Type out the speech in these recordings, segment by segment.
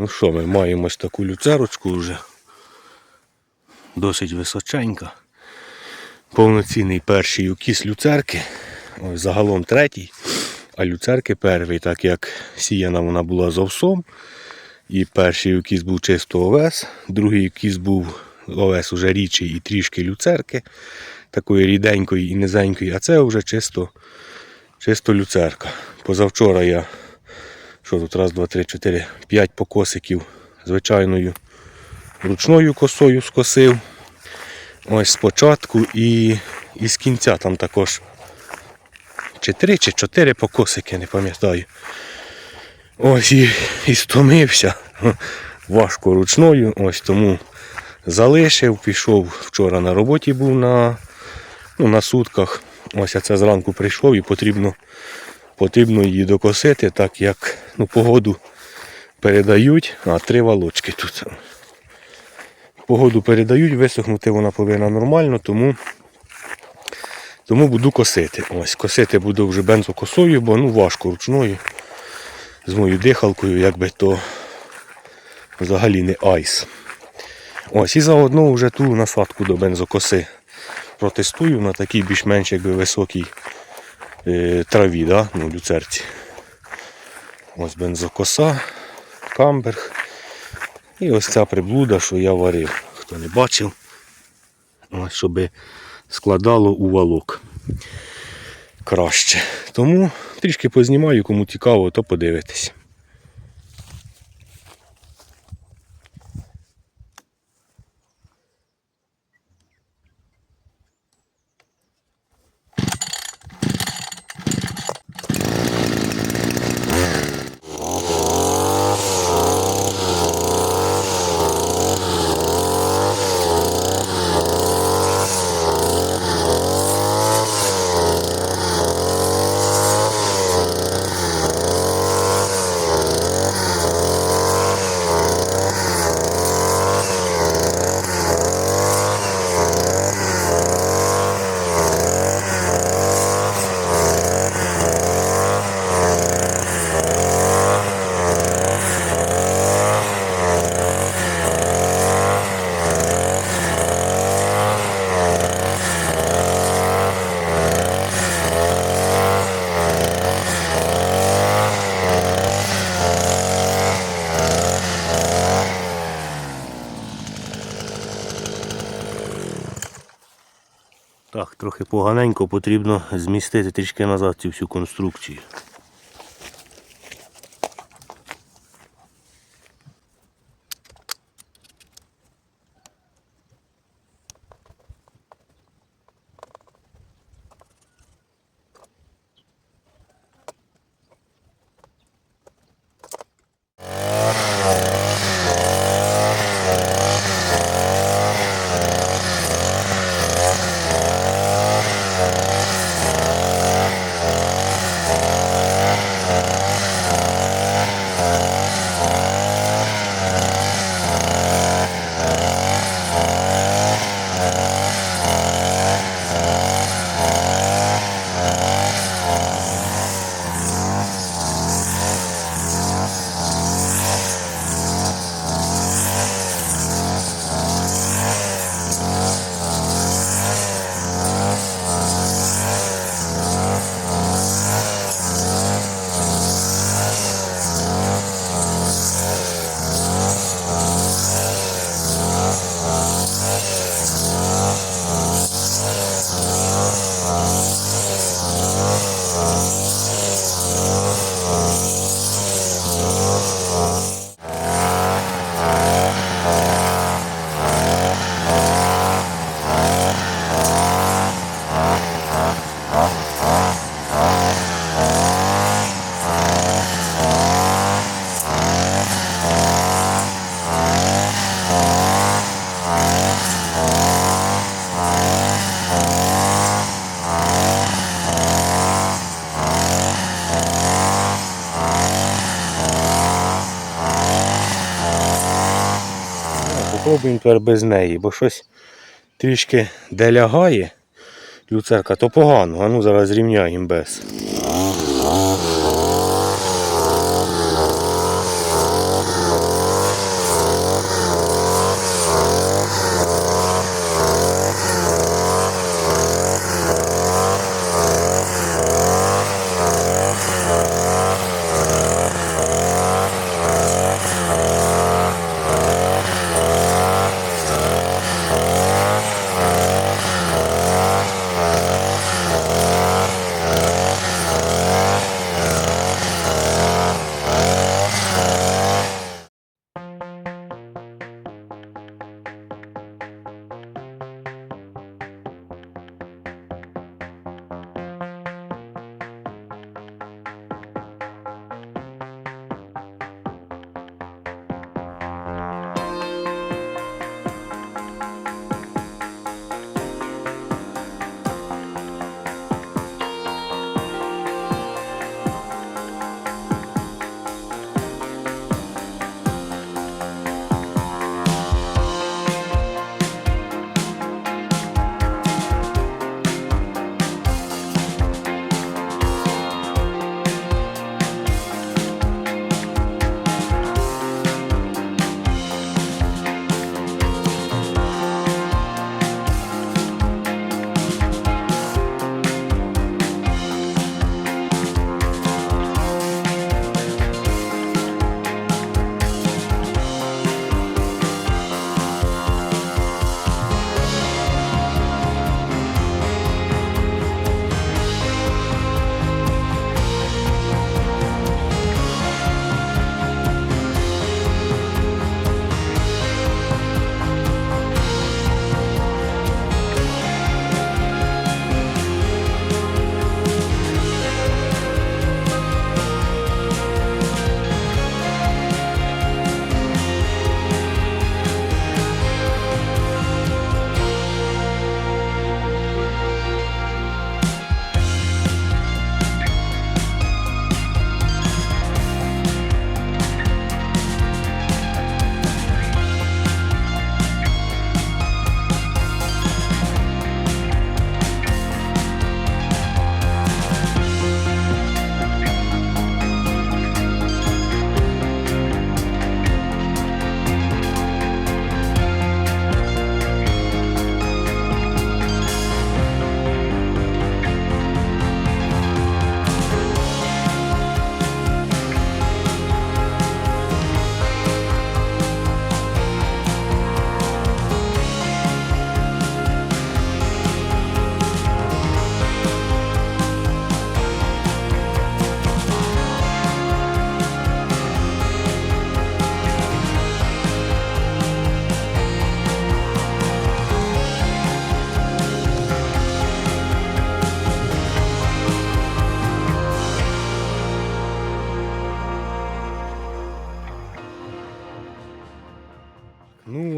Ну що, ми маємо ось таку люцерочку вже. Досить височенька. Повноцінний перший укіс люцерки. Ось загалом третій. А люцерки перший, так як сіяна вона була з овсом. І перший укіс був чисто овес, другий укіс був овес уже рідший і трішки люцерки, такої ріденької і низенької, а це вже чисто, чисто люцерка. Позавчора я що тут раз, два, три, чотири, п'ять покосиків звичайною ручною косою скосив. Ось спочатку і, і з кінця там також чи три, чи чотири покосики, не пам'ятаю. Ось і, і стомився. Важко ручною, ось тому залишив, пішов вчора на роботі був на, ну, на сутках. Ось я це зранку прийшов і потрібно, потрібно її докосити, так як ну, погоду передають, а три валочки тут. Погоду передають, висохнути вона повинна нормально, тому, тому буду косити. Ось, косити буду вже бензокосою, бо ну, важко ручною з моєю дихалкою, якби то взагалі не айс. Ось і заодно вже ту насадку до бензокоси протестую на такій більш-менш якби високій траві, да? ну, люцерці. Ось бензокоса, камберг. І ось ця приблуда, що я варив. Хто не бачив, ось, щоб складало у валок краще. Тому трішки познімаю, кому цікаво, то подивитись. Так, трохи поганенько потрібно змістити трішки назад цю всю конструкцію. Попробуємо тепер без неї, бо щось трішки де лягає люцерка, то погано. А ну зараз зрівняємо без.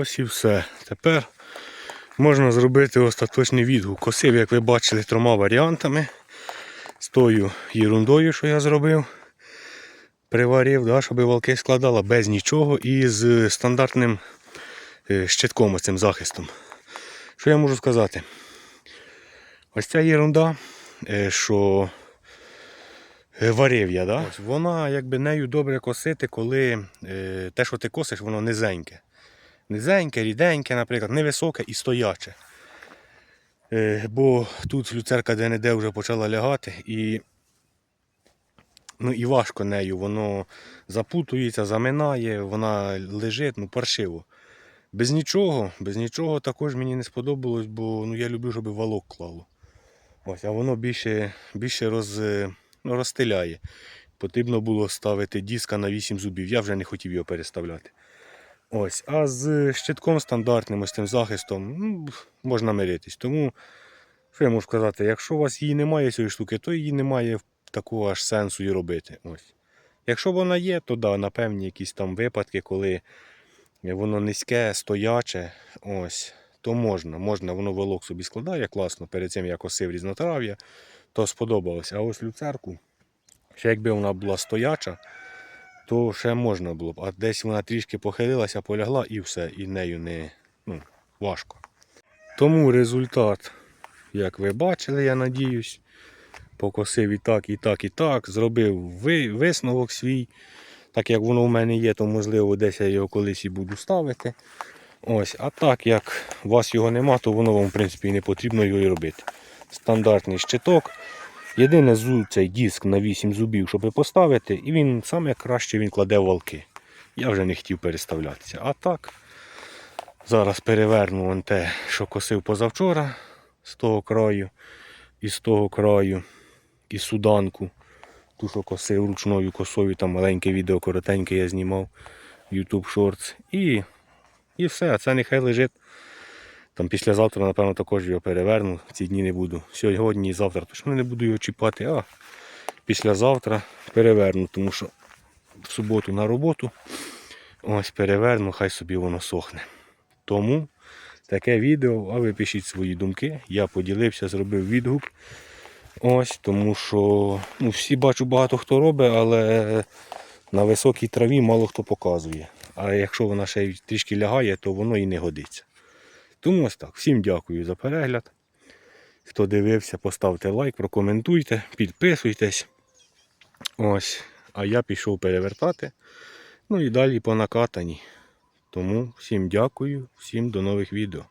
Ось і все. Тепер можна зробити остаточний відгук. Косив, як ви бачили, трьома варіантами. З тою ерундою, що я зробив. Приварив, да, щоб валки складала без нічого і з стандартним е, щитком, цим захистом. Що я можу сказати? Ось ця ерунда, е, що е, варив я, да? Ось вона якби нею добре косити, коли те, що ти косиш, воно низеньке. Низеньке, ріденьке, наприклад, невисоке і стояче. Е, бо тут люцерка де-не-де вже почала лягати і, ну, і важко нею, воно запутується, заминає, вона лежить, ну, паршиво. Без нічого, без нічого також мені не сподобалось, бо ну, я люблю, щоб валок клало. Ось, а воно більше, більше роз, е, ну, розстеляє. Потрібно було ставити диска на 8 зубів. Я вже не хотів його переставляти. Ось, а з щитком стандартним, ось цим захистом, ну, можна миритись. Тому, що я можу сказати, якщо у вас її немає цієї штуки, то її немає такого аж сенсу і робити. Ось. Якщо вона є, то да, на якісь там випадки, коли воно низьке, стояче, ось, то можна. Можна, воно волок собі складає класно. Перед цим я косив різнотрав'я, то сподобалось. А ось люцерку, ще якби вона була стояча, то ще можна було б. А десь вона трішки похилилася, полягла і все, і нею не ну, важко. Тому результат, як ви бачили, я надіюсь, покосив і так, і так, і так. Зробив ви- висновок свій. Так як воно в мене є, то можливо десь я його колись і буду ставити. Ось, а так як у вас його нема, то воно вам в принципі і не потрібно його і робити. Стандартний щиток. Єдине зуб цей диск на 8 зубів, щоб поставити, і він саме краще він кладе валки. Я вже не хотів переставлятися. А так, зараз переверну вон те, що косив позавчора з того краю, і з того краю, і суданку. Ту, що косив ручною косою, там маленьке відео коротеньке я знімав YouTube Shorts. І, і все, а це нехай лежить. Там післязавтра, напевно, також його переверну. Ці дні не буду. Сьогодні і завтра точно не буду його чіпати, а післязавтра переверну, тому що в суботу на роботу. Ось переверну, хай собі воно сохне. Тому таке відео, а ви пишіть свої думки. Я поділився, зробив відгук. Ось, тому що ну, всі бачу, багато хто робить, але на високій траві мало хто показує. А якщо вона ще трішки лягає, то воно і не годиться. Тому ось так. Всім дякую за перегляд. Хто дивився, поставте лайк, прокоментуйте, підписуйтесь. Ось. А я пішов перевертати. Ну і далі по накатанні. Тому всім дякую, всім до нових відео.